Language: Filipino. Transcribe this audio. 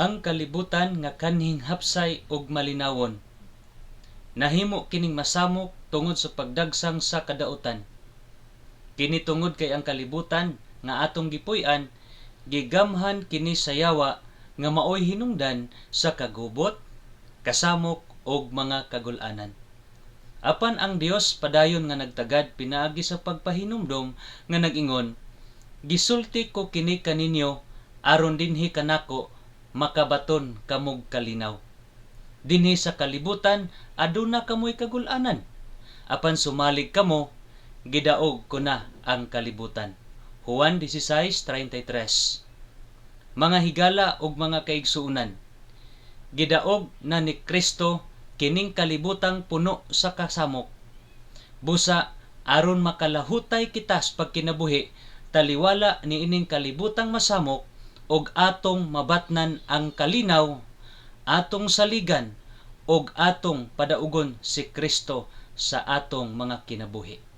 ang kalibutan nga kanhing hapsay ug malinawon. Nahimo kining masamok tungod sa pagdagsang sa kadautan. Kini tungod kay ang kalibutan nga atong gipuy-an gigamhan kini sa yawa nga maoy hinungdan sa kagubot, kasamok ug mga kagul-anan. Apan ang Dios padayon nga nagtagad pinaagi sa pagpahinumdom nga nag-ingon, Gisulti ko kini kaninyo aron dinhi kanako makabaton kamog kalinaw. Dinhi sa kalibutan aduna kamoy kagul-anan. Apan sumalig kamo gidaog ko na ang kalibutan. Juan 16:33. Mga higala ug mga kaigsuunan. Gidaog na ni Kristo kining kalibutang puno sa kasamok. Busa aron makalahutay kita sa pagkinabuhi, taliwala ni ining kalibutang masamok og atong mabatnan ang kalinaw, atong saligan og atong padaugon si Kristo sa atong mga kinabuhi.